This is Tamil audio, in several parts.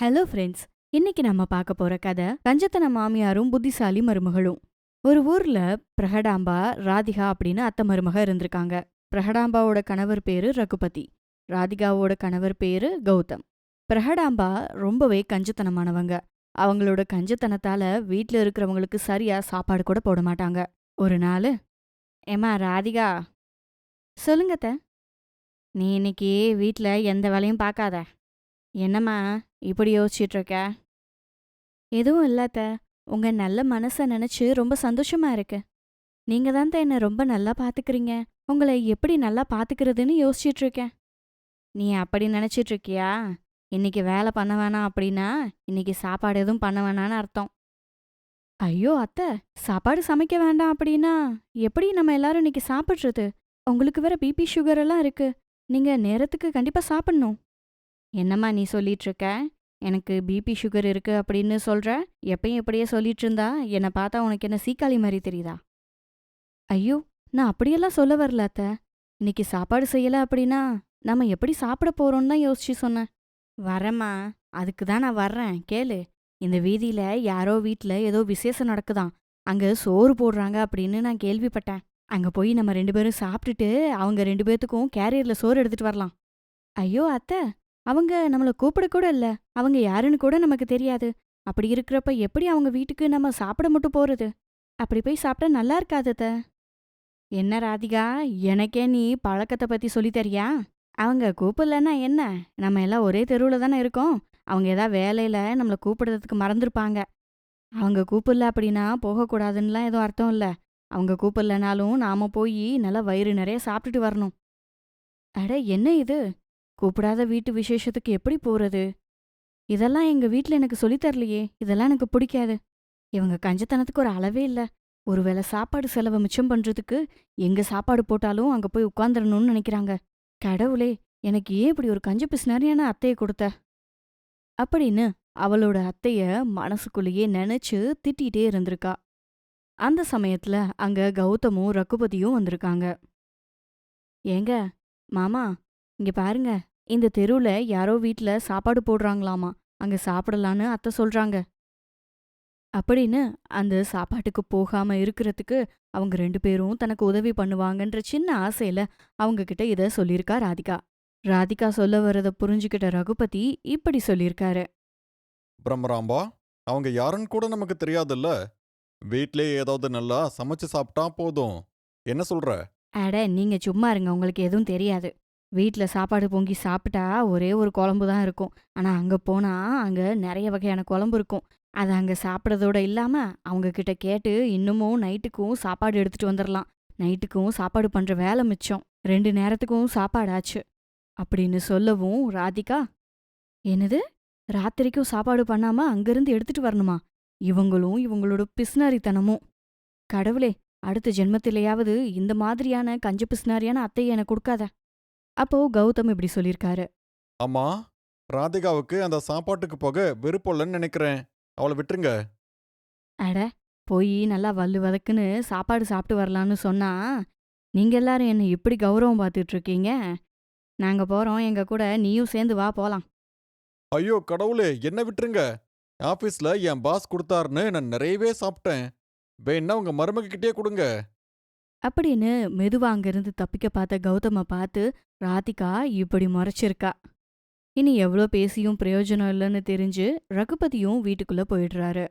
ஹலோ ஃப்ரெண்ட்ஸ் இன்னைக்கு நம்ம பார்க்க போற கதை கஞ்சத்தன மாமியாரும் புத்திசாலி மருமகளும். ஒரு ஊர்ல பிரகடாம்பா ராதிகா அப்படின்னு அத்தை மருமக இருந்திருக்காங்க. பிரகடாம்பாவோட கணவர் பேரு ரகுபதி ராதிகாவோட கணவர் பேரு கௌதம். பிரகடாம்பா ரொம்பவே கஞ்சத்தனமானவங்க. அவங்களோட கஞ்சத்தனத்தால வீட்ல இருக்கிறவங்களுக்கு சரியா சாப்பாடு கூட போட மாட்டாங்க. ஒரு நாள் ஏமா ராதிகா? சொல்லுங்கத்த நீ இன்னைக்கு வீட்டில் எந்த வேலையும் பார்க்காத. என்னம்மா? இப்படி யோசிச்சிட்ருக்க? எதுவும் இல்லாத உங்க நல்ல மனசை நினைச்சு ரொம்ப சந்தோஷமா இருக்கு. நீங்க தான் என்ன ரொம்ப நல்லா பார்த்துக்கிறீங்க உங்களை எப்படி நல்லா பார்த்துக்கிறதுன்னு யோசிச்சிட்ருக்கேன். நீ அப்படி நினச்சிட்ருக்கியா? இன்னைக்கு வேலை பண்ண வேணாம் அப்படின்னா இன்னைக்கு சாப்பாடு எதுவும் பண்ண வேணான்னு அர்த்தம். ஐயோ அத்தை சாப்பாடு சமைக்க வேண்டாம் அப்படின்னா எப்படி நம்ம எல்லாரும் இன்னைக்கு சாப்பிட்றது? உங்களுக்கு வேற பிபி சுகர் எல்லாம் இருக்கு. நீங்க நேரத்துக்கு கண்டிப்பா சாப்பிடணும். என்னம்மா நீ சொல்லிட்டு இருக்க எனக்கு பிபி சுகர் இருக்கு அப்படின்னு சொல்ற? எப்பயும் எப்படியே சொல்லிட்டு இருந்தா என்னை பார்த்தா உனக்கு என்ன சீக்காளி மாதிரி தெரியுதா? ஐயோ நான் அப்படியெல்லாம் சொல்ல வரல அத்த. இன்னைக்கு சாப்பாடு செய்யல அப்படின்னா நம்ம எப்படி சாப்பிட போறோம்னு தான் யோசிச்சு சொன்னேன். வரேம்மா அதுக்கு தான் நான் வர்றேன் கேளு. இந்த வீதியில யாரோ வீட்ல ஏதோ விசேஷம் நடக்குதாம் அங்க சோறு போடுறாங்க அப்படின்னு நான் கேள்விப்பட்டேன். அங்க போய் நம்ம ரெண்டு பேரும் சாப்பிட்டுட்டு அவங்க ரெண்டு பேத்துக்கும் கேரியர்ல சோறு எடுத்துட்டு வரலாம். ஐயோ அத்தை அவங்க நம்மள கூப்பிட கூட இல்ல. அவங்க யாருன்னு கூட நமக்கு தெரியாது. அப்படி இருக்கிறப்ப எப்படி அவங்க வீட்டுக்கு நம்ம சாப்பிட மட்டும் போறது? அப்படி போய் சாப்பிட்டா நல்லா இருக்காது என்ன ராதிகா எனக்கே நீ பழக்கத்தை பத்தி சொல்லித் தரியா அவங்க கூப்பிடலன்னா என்ன? நம்ம எல்லாம் ஒரே தெருவுல தானே இருக்கோம். அவங்க ஏதாவது வேலையில நம்மள கூப்பிடுறதுக்கு மறந்துருப்பாங்க. அவங்க கூப்பிடல அப்படின்னா போகக்கூடாதுன்னுலாம் எதுவும் அர்த்தம் இல்ல. அவங்க கூப்பிடலனாலும் நாம போய் நல்லா வயிறு நிறைய சாப்பிட்டுட்டு வரணும். அட என்ன இது? கூப்பிடாத வீட்டு விசேஷத்துக்கு எப்படி போறது? இதெல்லாம் எங்க வீட்ல எனக்கு சொல்லித் தரலையே இதெல்லாம் எனக்கு பிடிக்காது. இவங்க கஞ்சத்தனத்துக்கு ஒரு அளவே இல்ல. ஒருவேளை சாப்பாடு செலவை மிச்சம் பண்றதுக்கு எங்க சாப்பாடு போட்டாலும் அங்க போய் உட்காந்துடணும்னு நினைக்கிறாங்க. கடவுளே எனக்கு ஏன் இப்படி ஒரு கஞ்ச பிசினாரியான அத்தைய கொடுத்த? அப்படின்னு அவளோட அத்தைய மனசுக்குள்ளேயே நினைச்சு திட்டிகிட்டே இருந்திருக்கா. அந்த சமயத்துல அங்க கௌதமும் ரகுபதியும் வந்திருக்காங்க. ஏங்க மாமா இங்க பாருங்க இந்த தெருவுல யாரோ வீட்ல சாப்பாடு போடுறாங்களாமா அங்க சாப்பிடலான்னு அத்தை சொல்றாங்க. அப்படின்னு அந்த சாப்பாட்டுக்கு போகாம இருக்கிறதுக்கு அவங்க ரெண்டு பேரும் தனக்கு உதவி பண்ணுவாங்கன்ற சின்ன ஆசையில அவங்க கிட்ட இத சொல்லியிருக்கா ராதிகா. ராதிகா சொல்ல வரத புரிஞ்சுக்கிட்ட ரகுபதி இப்படி சொல்லியிருக்காரு. பிரம்மராம்பா அவங்க யாருன்னு கூட நமக்கு தெரியாதுல்ல. வீட்லயே ஏதாவது நல்லா சமைச்சு சாப்பிட்டா போதும். என்ன சொல்ற? அட நீங்க சும்மா இருங்க உங்களுக்கு எதுவும் தெரியாது. வீட்டில் சாப்பாடு பொங்கி சாப்பிட்டா ஒரே ஒரு குழம்பு தான் இருக்கும். ஆனா அங்க போனா அங்க நிறைய வகையான குழம்பு இருக்கும். அதை அங்க சாப்பிட்றதோட இல்லாம அவங்கக்கிட்ட கேட்டு இன்னமும் நைட்டுக்கும் சாப்பாடு எடுத்துட்டு வந்துடலாம் நைட்டுக்கும் சாப்பாடு பண்ற வேலை மிச்சம். ரெண்டு நேரத்துக்கும் சாப்பாடு ஆச்சு. அப்படின்னு சொல்லவும் ராதிகா என்னது? ராத்திரிக்கும் சாப்பாடு பண்ணாம அங்கேருந்து எடுத்துட்டு வரணுமா? இவங்களும் இவங்களோட பிஸ்னாரித்தனமும் கடவுளே அடுத்த ஜென்மத்திலேயாவது இந்த மாதிரியான கஞ்ச பிஸ்னாரியான அத்தையை எனக்கு கொடுக்காத. அப்போ கௌதம் இப்படி சொல்லியிருக்காரு. அம்மா ராதிகாவுக்கு அந்த சாப்பாட்டுக்கு போக விருப்பம்லன்னு நினைக்கிறேன். அவளை விட்டுருங்க. அட போய் நல்லா வல்லு வதக்குன்னு சாப்பாடு சாப்பிட்டு வரலான்னு சொன்னா நீங்க எல்லாரும் என்ன இப்படி கௌரவம் பார்த்துட்டு இருக்கீங்க நாங்க போறோம் எங்க கூட நீயும் சேர்ந்து வா போலாம். ஐயோ கடவுளே என்ன விட்டுருங்க. ஆபீஸ்ல என் பாஸ் கொடுத்தாருன்னு நான் நிறையவே சாப்பிட்டேன். வேணா உங்க மருமக கிட்டே கொடுங்க. அப்படின்னு மெதுவா அங்கிருந்து தப்பிக்க பார்த்த கௌதம பார்த்து ராதிகா இப்படி முறைச்சிருக்கா. இனி எவ்வளோ பேசியும் பிரயோஜனம் இல்லைன்னு தெரிஞ்சு ரகுபதியும் வீட்டுக்குள்ள போயிடுறாரு.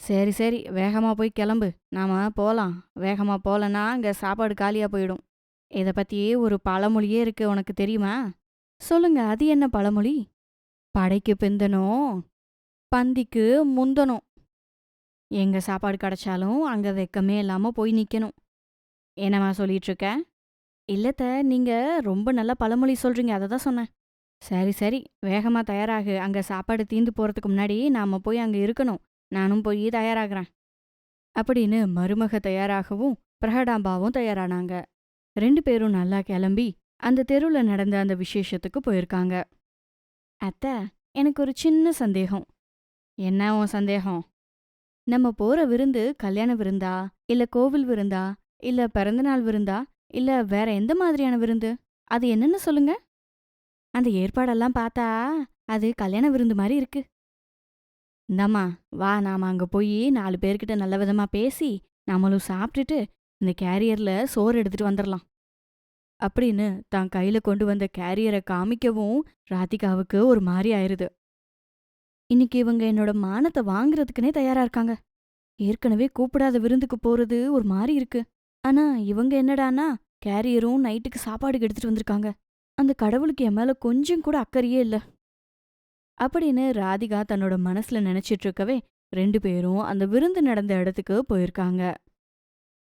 சரி சரி வேகமா போய் கிளம்பு. நாம போலாம். வேகமா போலனா அங்க சாப்பாடு காலியா போயிடும். இத பத்தி ஒரு பழமொழியே இருக்கு உனக்கு தெரியுமா? சொல்லுங்க அது என்ன பழமொழி? படைக்கு பிந்தனும் பந்திக்கு முந்தனும் எங்க சாப்பாடு கிடைச்சாலும் அங்க வெக்கமே இல்லாம போய் நிக்கணும். என்னம்மா சொல்லிட்டு இருக்க இல்லத்த நீங்க ரொம்ப நல்ல பழமொழி சொல்றீங்க அதை தான் சொன்னேன். சரி சரி வேகமா தயாராகு. அங்க சாப்பாடு தீந்து போறதுக்கு முன்னாடி நாம போய் அங்க இருக்கணும். நானும் போய் தயாராகிறேன். அப்படின்னு மருமக தயாராகவும் பிரகடாம்பாவும் தயாரானாங்க. ரெண்டு பேரும் நல்லா கிளம்பி அந்த தெருவுல நடந்த அந்த விசேஷத்துக்கு போயிருக்காங்க. அத்தை எனக்கு ஒரு சின்ன சந்தேகம். என்ன உன் சந்தேகம்? நம்ம போற விருந்து கல்யாண விருந்தா இல்ல கோவில் விருந்தா? இல்ல பிறந்தநாள் விருந்தா? இல்ல வேற எந்த மாதிரியான விருந்து? அது என்னன்னு சொல்லுங்க. அந்த ஏற்பாடெல்லாம் பார்த்தா அது கல்யாண விருந்து மாதிரி இருக்கு. இந்தாம்மா வா நாம அங்க போய் நாலு பேர்கிட்ட நல்ல விதமா பேசி நம்மளும் சாப்பிட்டுட்டு இந்த கேரியர்ல சோறு எடுத்துட்டு வந்துடலாம் அப்படின்னு தான் கையில கொண்டு வந்த கேரியரை காமிக்கவும் ராதிகாவுக்கு ஒரு மாதிரி ஆயிருது. இன்னைக்கு இவங்க என்னோட மானத்தை வாங்குறதுக்குனே தயாரா இருக்காங்க. ஏற்கனவே கூப்பிடாத விருந்துக்கு போறது ஒரு மாதிரி இருக்கு. ஆனா இவங்க என்னடானா கேரியரும் நைட்டுக்கு சாப்பாடுக்கு எடுத்துட்டு வந்திருக்காங்க. அந்த கடவுளுக்கு என் மேல கொஞ்சம் கூட அக்கறையே இல்ல. அப்படின்னு ராதிகா தன்னோட மனசுல நினைச்சிட்டு இருக்கவே ரெண்டு பேரும் அந்த விருந்து நடந்த இடத்துக்கு போயிருக்காங்க.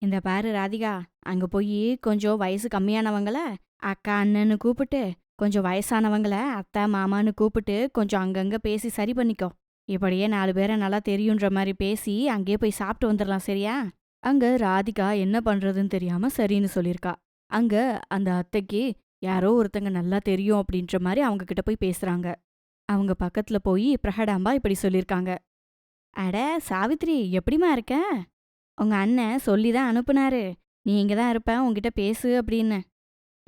இந்த பாரு ராதிகா அங்க போய் கொஞ்சம் வயசு கம்மியானவங்கள அக்கா அண்ணன்னு கூப்பிட்டு கொஞ்சம் வயசானவங்கள அத்தை மாமான்னு கூப்பிட்டு கொஞ்சம் அங்கங்க பேசி சரி பண்ணிக்கோ. இப்படியே நாலு பேரை நல்லா தெரியுன்ற மாதிரி பேசி அங்கேயே போய் சாப்பிட்டு வந்துடலாம் சரியா? அங்க ராதிகா என்ன பண்றதுன்னு தெரியாம சரின்னு சொல்லியிருக்கா. அங்க அந்த அத்தைக்கு யாரோ ஒருத்தங்க நல்லா தெரியும் அப்படின்ற மாதிரி அவங்க கிட்ட போய் பேசுறாங்க. அவங்க பக்கத்துல போய் பிரகடாம்பா இப்படி சொல்லிருக்காங்க அட சாவித்ரி எப்படிம்மா இருக்க? உங்க அண்ணன் சொல்லி தான் அனுப்புனாரு. நீ இங்க தான் இருப்ப உன்கிட்ட பேசு அப்படின்னு.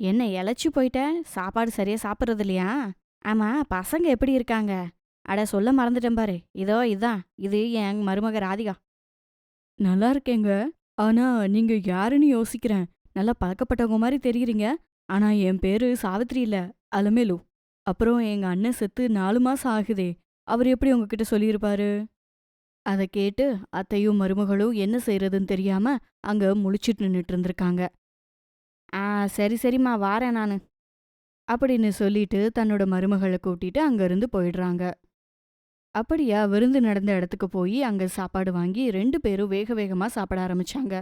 என்ன இழைச்சி போயிட்ட? சாப்பாடு சரியா சாப்பிட்றது இல்லையா? ஆமா பசங்க எப்படி இருக்காங்க? அட சொல்ல மறந்துட்டேன் பாரு. இதோ இதான். இது என் மருமக ராதிகா. நல்லா இருக்கேங்க. ஆனா நீங்க யாருன்னு யோசிக்கிறேன். நல்லா பழக்கப்பட்டவங்க மாதிரி தெரியுறீங்க. ஆனா என் பேரு சாவித்ரி இல்ல. அலமேலு. அப்புறம் எங்க அண்ணன் செத்து நாலு மாசம் ஆகுதே. அவர் எப்படி உங்ககிட்ட சொல்லியிருப்பாரு? அதை கேட்டு அத்தையும் மருமகளும் என்ன செய்யறதுன்னு தெரியாம அங்க முழிச்சிட்டு நின்னுட்டு இருந்திருக்காங்க. ஆ சரி சரிம்மா வாரேன் நானு. அப்படின்னு சொல்லிட்டு தன்னோட மருமகளை கூட்டிட்டு அங்கிருந்து போயிடுறாங்க. அப்படியா? விருந்து நடந்த இடத்துக்கு போய் அங்க சாப்பாடு வாங்கி ரெண்டு பேரும் வேக வேகமா சாப்பிட ஆரம்பிச்சாங்க.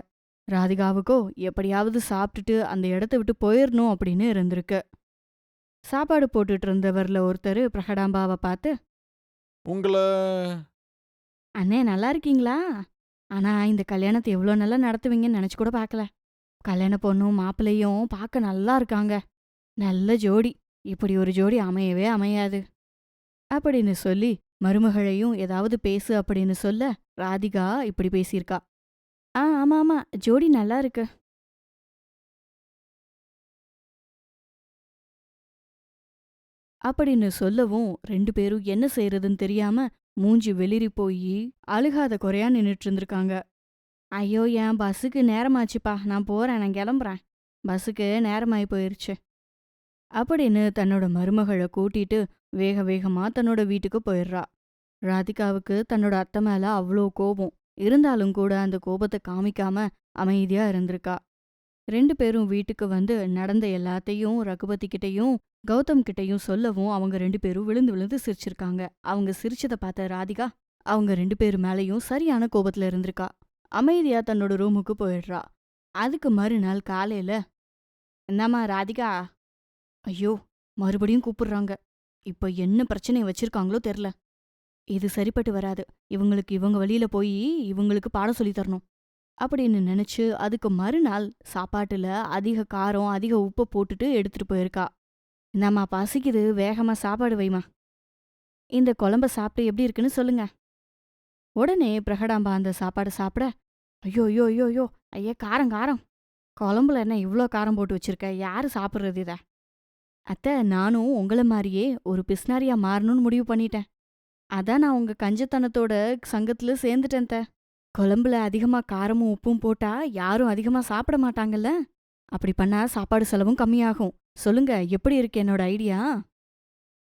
ராதிகாவுக்கோ எப்படியாவது சாப்பிட்டுட்டு அந்த இடத்த விட்டு போயிடணும் அப்படின்னு இருந்திருக்கு. சாப்பாடு போட்டுட்டு இருந்தவர்ல ஒருத்தர் பிரகடாம்பாவை பார்த்து உங்களை அண்ணே நல்லா இருக்கீங்களா? ஆனா இந்த கல்யாணத்தை எவ்வளோ நல்லா நடத்துவீங்கன்னு நினைச்சு கூட பார்க்கல. கல்யாண பொண்ணும் மாப்பிள்ளையும் பார்க்க நல்லா இருக்காங்க. நல்ல ஜோடி. இப்படி ஒரு ஜோடி அமையவே அமையாது. அப்படின்னு சொல்லி மருமகளையும் ஏதாவது பேசு அப்படின்னு சொல்ல ராதிகா இப்படி பேசியிருக்கா. ஆ ஆமா ஆமா. ஜோடி நல்லா இருக்கு. அப்படின்னு சொல்லவும் ரெண்டு பேரும் என்ன செய்யறதுன்னு தெரியாம மூஞ்சி வெளிரி போய் அழுகாத குறையா நின்னுட்டு இருந்திருக்காங்க. ஐயோ என் பஸ்ஸுக்கு நேரமாச்சுப்பா. நான் போறேன் நான் கிளம்புறேன். பஸ்ஸுக்கு நேரமாயி போயிருச்சு. அப்படின்னு தன்னோட மருமகளை கூட்டிட்டு வேக வேகமா தன்னோட வீட்டுக்கு போயிடுறா. ராதிகாவுக்கு தன்னோட அத்தை மேல அவ்வளோ கோபம். இருந்தாலும் கூட அந்த கோபத்தை காமிக்காம அமைதியா இருந்திருக்கா. ரெண்டு பேரும் வீட்டுக்கு வந்து நடந்த எல்லாத்தையும் ரகுபதி கிட்டயும் கௌதம் கிட்டயும் சொல்லவும் அவங்க ரெண்டு பேரும் விழுந்து விழுந்து சிரிச்சிருக்காங்க. அவங்க சிரிச்சதை பார்த்த ராதிகா அவங்க ரெண்டு பேர் மேலயும் சரியான கோபத்துல இருந்திருக்கா. அமைதியா தன்னோட ரூமுக்கு போயிடுறா. அதுக்கு மறுநாள் காலையில என்னம்மா ராதிகா? ஐயோ மறுபடியும் கூப்பிடுறாங்க. இப்ப என்ன பிரச்சனையை வச்சிருக்காங்களோ தெரில இது சரிப்பட்டு வராது. இவங்களுக்கு இவங்க வழியில போய் இவங்களுக்கு பாடம் சொல்லித் தரணும். அப்படின்னு நினைச்சு அதுக்கு மறுநாள் சாப்பாட்டுல அதிக காரம் அதிக உப்பை போட்டுட்டு எடுத்துட்டு போயிருக்கா. என்னம்மா பசிக்குது. வேகமா சாப்பாடு வைமா இந்த குழம்ப சாப்பிட்டு எப்படி இருக்குன்னு சொல்லுங்க. உடனே பிரகடாம்பா அந்த சாப்பாடு சாப்பிட ஐயோ ஐயோ ஐயோ ஐயோ ஐயா காரம் காரம். குழம்புல என்ன இவ்ளோ காரம் போட்டு வச்சிருக்க? யாரு சாப்பிட்றது இத? அத்தை நானும் உங்கள மாதிரியே ஒரு பிஸ்னாரியா மாறணும்னு முடிவு பண்ணிட்டேன். அதான் நான் உங்க கஞ்சத்தனத்தோட சங்கத்துல சேர்ந்துட்டேன் த. குழம்புல அதிகமா காரமும் உப்பும் போட்டா யாரும் அதிகமா சாப்பிட மாட்டாங்கல்ல? அப்படி பண்ணா சாப்பாடு செலவும் கம்மியாகும். சொல்லுங்க எப்படி இருக்கு என்னோட ஐடியா?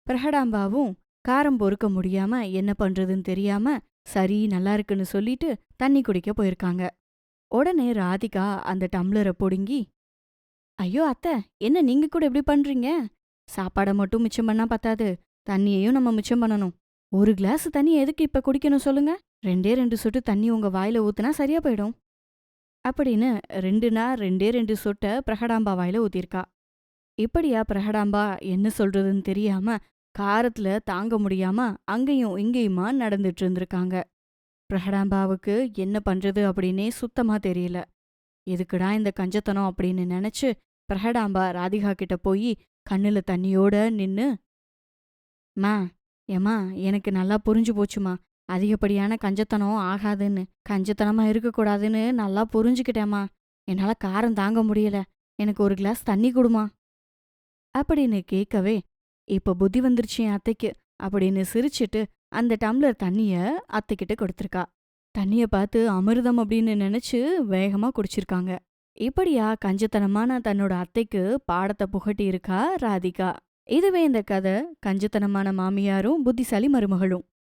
பிரகடாம்பாவும் காரம் பொறுக்க முடியாம என்ன பண்றதுன்னு தெரியாம சரி நல்லா இருக்குன்னு சொல்லிட்டு தண்ணி குடிக்க போயிருக்காங்க. உடனே ராதிகா அந்த டம்ளரை பொடுங்கி ஐயோ அத்தை என்ன நீங்க கூட இப்படி பண்றீங்க? சாப்பாடை மட்டும் மிச்சம் பண்ணா பத்தாது. தண்ணியையும் நம்ம மிச்சம் பண்ணணும். ஒரு கிளாஸ் தண்ணி எதுக்கு இப்ப குடிக்கணும் சொல்லுங்க? ரெண்டே ரெண்டு சொட்டு தண்ணி உங்க வாயில ஊத்துனா சரியா போயிடும். அப்படின்னு ரெண்டுனா ரெண்டே ரெண்டு சொட்ட பிரகடாம்பா வாயில ஊத்திருக்கா இப்படியா பிரகடாம்பா? என்ன சொல்றதுன்னு தெரியாம காரத்துல தாங்க முடியாம அங்கேயும் இங்கேயுமா நடந்துட்டு இருந்திருக்காங்க பிரகடாம்பாவுக்கு என்ன பண்றது அப்படின்னே சுத்தமா தெரியல. எதுக்குடா இந்த கஞ்சத்தனம் அப்படின்னு நினைச்சு பிரகடாம்பா ராதிகா கிட்ட போய் கண்ணுல தண்ணியோட நின்னு மா ஏமா எனக்கு நல்லா புரிஞ்சு போச்சுமா அதிகப்படியான கஞ்சத்தனம் ஆகாதுன்னு கஞ்சத்தனமா இருக்கக்கூடாதுன்னு நல்லா புரிஞ்சுக்கிட்டேம்மா. என்னால காரம் தாங்க முடியல. எனக்கு ஒரு கிளாஸ் தண்ணி கொடுமா. அப்படின்னு கேட்கவே இப்ப புத்தி வந்துருச்சு என் அத்தைக்கு அப்படின்னு சிரிச்சிட்டு அந்த டம்ளர் தண்ணிய அத்தைக்கிட்ட கொடுத்திருக்கா. தண்ணிய பார்த்து அமிர்தம் அப்படின்னு நினைச்சு வேகமா குடிச்சிருக்காங்க. இப்படியா கஞ்சத்தனமான தன்னோட அத்தைக்கு பாடத்தை புகட்டி இருக்கா ராதிகா. இதுவே இந்த கதை கஞ்சத்தனமான மாமியாரும் புத்திசாலி மருமகளும்.